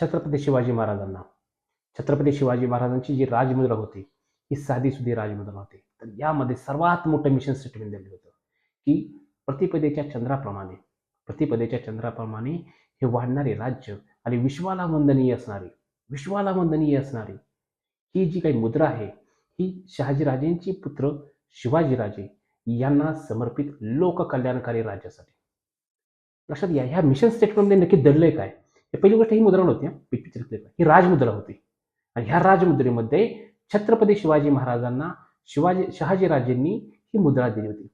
छत्रपती शिवाजी महाराजांना. छत्रपती शिवाजी महाराजांची जी राजमुद्रा होती ही साधी सुधी राजमुद्रा होती. तर यामध्ये सर्वात मोठं मिशन स्टेटमेंट दिलं होतं की प्रतिपदेच्या चंद्राप्रमाणे प्रतिपदेच्या चंद्राप्रमाणे हे वाढणारे राज्य आणि विश्वाला वंदनीय असणारी विश्वाला वंदनीय असणारी ही जी काही मुद्रा आहे ही शहाजीराजेंची पुत्र शिवाजीराजे यांना समर्पित लोककल्याणकारी राज्यासाठी. लक्षात या ह्या मिशन स्टेटमेंटमध्ये नक्की दडलंय काय? पहिली गोष्ट ही मुद्रा नव्हती पिक्चर ही राजमुद्रा होती. आणि ह्या राजमुद्रेमध्ये छत्रपती शिवाजी महाराजांना शिवाजी शहाजीराजेंनी ही मुद्रा दिली होती.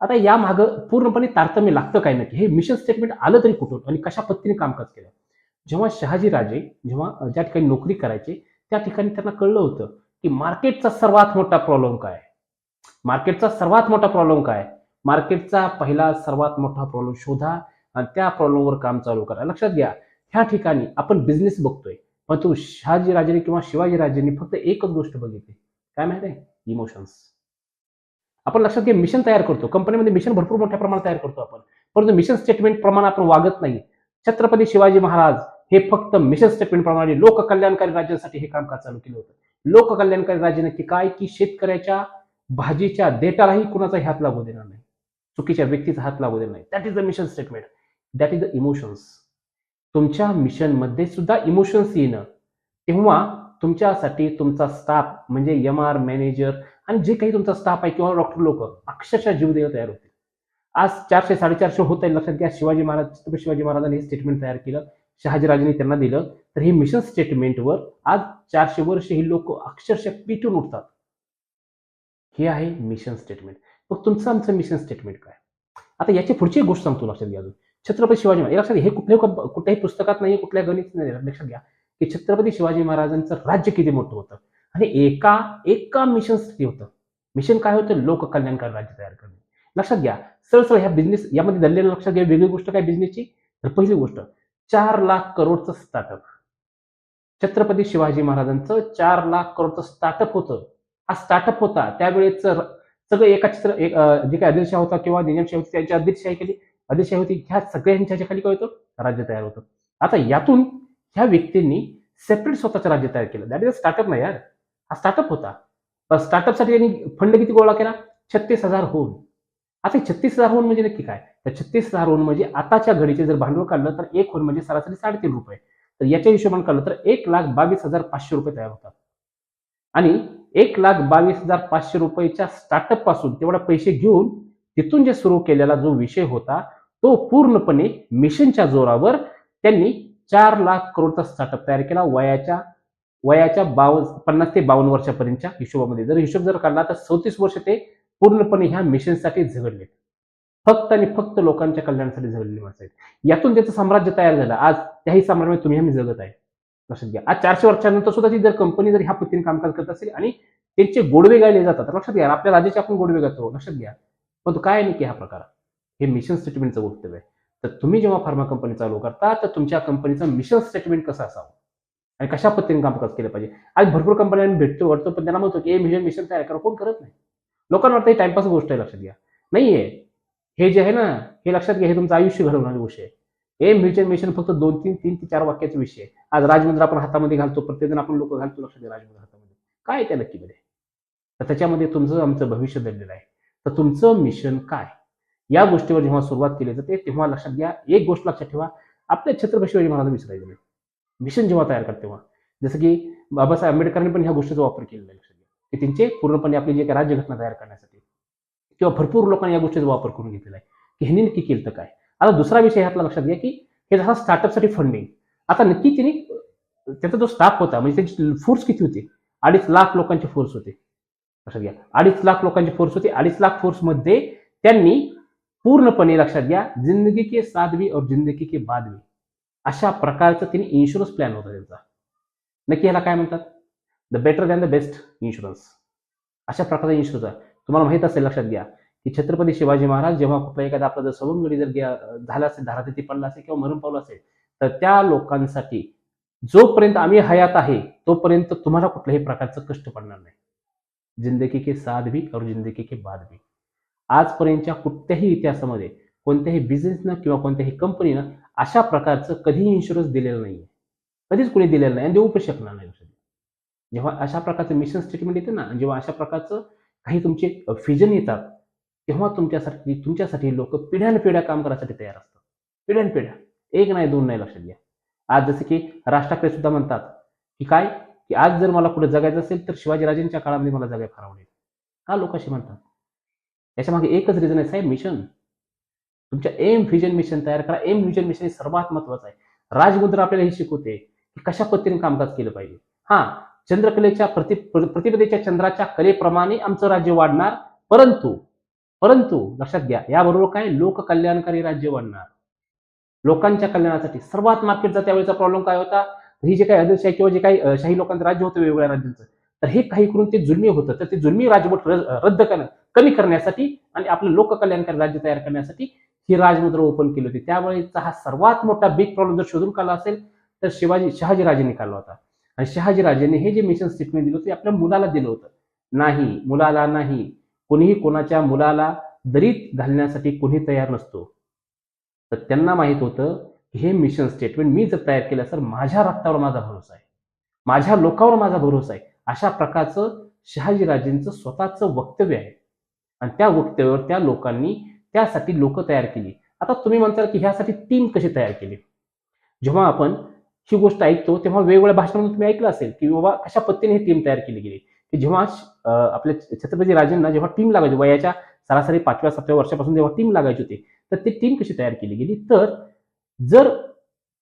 आता या मागं पूर्णपणे तारतम्य लागतं काय नक्की? हे मिशन स्टेटमेंट आलं तरी कुठून आणि कशा पद्धतीने कामकाज केलं? जेव्हा शहाजीराजे जेव्हा ज्या ठिकाणी नोकरी करायचे त्या ठिकाणी त्यांना कळलं होतं की मार्केटचा सर्वात मोठा प्रॉब्लेम काय? मार्केटचा सर्वात मोठा प्रॉब्लेम काय? मार्केटचा पहिला सर्वात मोठा प्रॉब्लेम शोधा आणि त्या प्रॉब्लेमवर काम चालू करा. लक्षात घ्या ह्या ठिकाणी आपण बिझनेस बघतोय. परंतु तो शहाजीराजेने किंवा शिवाजीराजेंनी फक्त एकच गोष्ट बघितली. काय माहिती आहे? इमोशन्स आपण लक्षात घ्या मिशन तयार करतो. कंपनीमध्ये मिशन भरपूर मोठ्या प्रमाणात तयार करतो आपण. परंतु मिशन स्टेटमेंट प्रमाणे आपण वागत नाही. छत्रपती शिवाजी महाराज हे फक्त मिशन स्टेटमेंट प्रमाणे लोककल्याणकारी राज्यांसाठी हे कामकाज चालू केलं होतं. लोककल्याणकारी राज्य नक्की काय? की शेतकऱ्याच्या भाजीच्या देटालाही कुणाचा हात लागू देणार नाही. चुकीच्या व्यक्तीचा हात लागू देणार नाही. That is the mission statement that is the emotions तुमच्या मिशनमध्ये सुद्धा इमोशन्स येणं. तेव्हा तुमच्यासाठी तुमचा स्टाफ म्हणजे एम आर मॅनेजर आणि जे काही तुमचा स्टाफ आहे किंवा डॉक्टर लोक अक्षरशः जीवदेव तयार होते आज चारशे साडेचारशे होत आहे लक्षात घ्या शिवाजी महाराज छत्रपती शिवाजी महाराजांनी हे स्टेटमेंट तयार केलं. शहाजीराजांनी त्यांना दिलं. तर हे मिशन स्टेटमेंटवर आज चारशे वर्ष ही लोक अक्षरशः पिटून उठतात. हे आहे मिशन स्टेटमेंट मग तुमचं आमचं मिशन स्टेटमेंट काय? आता याची पुढची गोष्ट सांगतो लक्षात घ्या अजून. छत्रपती शिवाजी महाराज. लक्षात हे कुठल्याही कुठल्याही पुस्तकात नाही कुठल्या गणित नाही लक्षात घ्या की छत्रपती शिवाजी महाराजांचं राज्य किती मोठं होतं. आणि एका एका मिशनसाठी होतं. मिशन काय होतं? लोककल्याणकारी राज्य तयार करणे. लक्षात घ्या सरळ ह्या बिझनेस यामध्ये दललेलं लक्षात घ्या वेगळी गोष्ट काय बिझनेसची तर पहिली गोष्ट चार लाख करोडचं स्टार्टअप छत्रपती शिवाजी महाराजांचं चार लाख करोडचं स्टार्टअप होतं. हा स्टार्टअप होता. त्यावेळेच सगळं एका चित्र एक जे काही आदिलशाह होता किंवा निजामशाही होती त्यांची आदिलशाही केली. आदिलशाही होती ह्या सगळ्यांच्या खाली काय होतं? राज्य तयार होतं. आता यातून ह्या व्यक्तींनी सेपरेट स्वतःचं राज्य तयार केलं. दॅट इज स्टार्टअप नाही यार. हा स्टार्टअप होता. स्टार्टअपसाठी त्यांनी फंड किती गोळा केला? छत्तीस हजार होऊन. आता छत्तीस हजार होऊन म्हणजे नक्की काय? तर छत्तीस हजार होऊन म्हणजे आताच्या घडीचे जर भांडवल काढलं तर एक होऊन म्हणजे सरासरी साडेतीन रुपये. तर याच्या हिशोबाने काढलं तर एक लाख बावीस हजार पाचशे रुपये तयार होतात. आणि एक लाख बावीस हजार पाचशे रुपयेच्या स्टार्टअपपासून तेवढा पैसे घेऊन तिथून जे सुरू केलेला जो विषय होता तो पूर्णपणे मिशनच्या जोरावर त्यांनी चार लाख करोडचा स्टार्टअप तयार केला. वयाच्या वयाच्या बावन पन्नास ते बावन्न वर्षापर्यंतच्या हिशोबामध्ये. जर हिशोब जर काढला तर चौतीस वर्ष ते पूर्णपणे ह्या मिशनसाठी झगडले फक्त आणि फक्त लोकांच्या कल्याणासाठी झगडलेली माणसं आहेत. यातून त्याचं साम्राज्य तयार झालं आज त्याही साम्राज्यात तुम्ही आम्ही जगत आहे. लक्षात घ्या. आज चारशे वर्षानंतर सुद्धा ती जर कंपनी जर ह्या पद्धतीने कामकाज करत असेल आणि त्यांचे गोडवे गायले जातात लक्षात घ्या. आपल्या राज्याचे आपण गोडवे गातो. लक्षात घ्या. पण तो काय नक्की की हा प्रकार? हे मिशन स्टेटमेंटचं वक्तव्य आहे. तर तुम्ही जेव्हा फार्मा कंपनी चालू करता तर तुमच्या कंपनीचं मिशन स्टेटमेंट कसं असावं? आणि कशा पद्धतीने कामकाज केलं पाहिजे? आज भरपूर कंपन्यांना भेटतो वाटतो पण त्यांना म्हणतो की हे मिशन मिशन तयार करा. कोण करत नाही? लोकांना वाटतं ही टाइमपास गोष्ट आहे लक्षात घ्या. नाहीये. हे जे आहे ना हे लक्षात घ्या हे तुमचं आयुष्य घडवणारी गोष्ट आहे. हे मिशन मिशन फक्त दोन तीन तीन ते चार वाक्याचा विषय आहे. आज राजमुद्रा आपण हातामध्ये घालतो प्रत्येकजण आपण लोक घालतो लक्षात घ्या राजमुद्रा हातामध्ये. काय त्या नक्कीमध्ये तर त्याच्यामध्ये तुमचं आमचं भविष्य दडलेलं आहे. तर तुमचं मिशन काय? या गोष्टीवर जेव्हा सुरुवात केली जाते तेव्हा लक्षात घ्या एक गोष्ट लक्षात ठेवा आपल्या छत्रपती शिवाजी महाराज विसरायचं नाही. मिशन जेव्हा तयार करते तेव्हा. जसं की बाबासाहेब आंबेडकरांनी पण ह्या गोष्टीचा वापर केलेला आहे लक्षात घ्या. की त्यांचे पूर्णपणे आपली जे राज्यघटना तयार करण्यासाठी किंवा भरपूर लोकांनी या गोष्टीचा वापर करून घेतलेला आहे. की ह्यांनी नक्की केलं तर काय? आता दुसरा विषय ह्यातला लक्षात घ्या की हे जसा स्टार्टअपसाठी फंडिंग आता नक्की त्यांनी त्याचा जो स्टाफ होता म्हणजे त्यांची फोर्स किती होती? अडीच लाख लोकांची फोर्स होते. लक्षात घ्या. अडीच लाख लोकांची फोर्स होती. अडीच लाख फोर्समध्ये त्यांनी पूर्णपणे लक्षात घ्या जिंदगी के साधवी और जिंदगी के बादवी अशा प्रकारचा त्यांनी इन्शुरन्स प्लॅन होता त्यांचा. नक्की ह्याला काय म्हणतात? The better than the best insurance अशा प्रकारचा इन्शुरन्स आहे. तुम्हाला माहीत असेल लक्षात घ्या की छत्रपती शिवाजी महाराज जेव्हा कुठला एखादा आपला जर सवंगडी जर झाला असेल धाराती पडला असेल किंवा मरण पावला असेल तर त्या लोकांसाठी जोपर्यंत आम्ही हयात आहे तोपर्यंत तुम्हाला कुठल्याही प्रकारचं कष्ट पडणार नाही. जिंदगी के साथ भी और जिंदगी के बाद भी. आजपर्यंतच्या कुठल्याही इतिहासामध्ये कोणत्याही बिझनेसनं किंवा कोणत्याही कंपनीनं अशा प्रकारचं कधीही इन्शुरन्स दिलेलं नाहीये. कधीच कोणी दिलेलं नाही आणि देऊ पण शकणार नाही लक्षात जेव्हा अशा प्रकारचं मिशन स्टेटमेंट येते ना जेव्हा अशा प्रकारचं काही तुमचे फिजन येतात तेव्हा तुमच्यासाठी तुमच्यासाठी लोक पिढ्यानपिढ्या काम करायसाठी तयार असतात. पिढ्यानपिढ्या एक नाही दोन नाही लक्षात घ्या. आज जसे की राष्ट्राकडे सुद्धा म्हणतात की काय? की आज जर मला कुठे जगायचं असेल तर शिवाजीराजेंच्या काळामध्ये मला जगाय फार आवडेल. का लोक असे म्हणतात. याच्या मागे एकच रिझन आहे साहेब मिशन तुमच्या एम व्हिजन मिशन तयार करा. एम व्हिजन मिशन हे सर्वात महत्वाचं आहे. राजमुद्रा आपल्याला हे शिकवते की कशा पद्धतीने कामकाज केलं पाहिजे. हा चंद्रकलेच्या प्रति प्रतिपदेच्या चंद्राच्या कलेप्रमाणे आमचं राज्य वाढणार. परंतु परंतु लक्षात घ्या याबरोबर काय? लोककल्याणकारी राज्य वाढणार. लोकांच्या कल्याणासाठी सर्वात मार्केटचा त्यावेळेचा प्रॉब्लेम काय होता? ही जे काही आदिलशाही किंवा जे काही शाही लोकांचं राज्य होतं वेगवेगळ्या राज्यांचं तर हे काही करून ते जुलमी होतं. तर ते जुलमी राजवट रद्द करणं कमी करण्यासाठी आणि आपलं लोककल्याणकारी राज्य तयार करण्यासाठी ही राजमुद्रा ओपन केली होती. त्यावेळेचा हा सर्वात मोठा बिग प्रॉब्लेम जर शोधून काढला असेल तर शिवाजी शहाजीराजेंनी काढला होता. आणि शहाजीराजेंनी हे जे मिशन स्टेटमेंट दिलं होतं ते आपल्या मुलाला दिलं होतं. नाही मुलाला नाही. कोणीही कोणाच्या मुलाला दरीत घालण्यासाठी कोणी तयार नसतो. तर त्यांना माहीत होतं हे मिशन स्टेटमेंट मी जर तयार केलं तर माझ्या रक्तावर माझा भरोसा आहे. माझ्या लोकांवर माझा भरोसा आहे. अशा प्रकारचं शहाजीराजेंचं स्वतःचं वक्तव्य आहे. आणि त्या वक्तव्यावर त्या लोकांनी त्यासाठी लोक तयार केली. आता तुम्ही म्हणताल की ह्यासाठी टीम कशी तयार केली? जेव्हा आपण ही गोष्ट ऐकतो तेव्हा वेगवेगळ्या भाषणांमध्ये तुम्ही ऐकलं असेल की बाबा कशा पद्धतीने ही टीम तयार केली गेली? की जेव्हा आपल्या छत्रपती राजेंना जेव्हा टीम लागायची वयाच्या सरासरी पाचव्या सातव्या वर्षापासून जेव्हा टीम लागायची होती तर ती टीम कशी तयार केली गेली? तर जर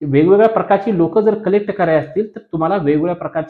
वेगवेगळ्या प्रकारची लोक जर कलेक्ट करायची असतील तर तुम्हाला वेगवेगळ्या प्रकारची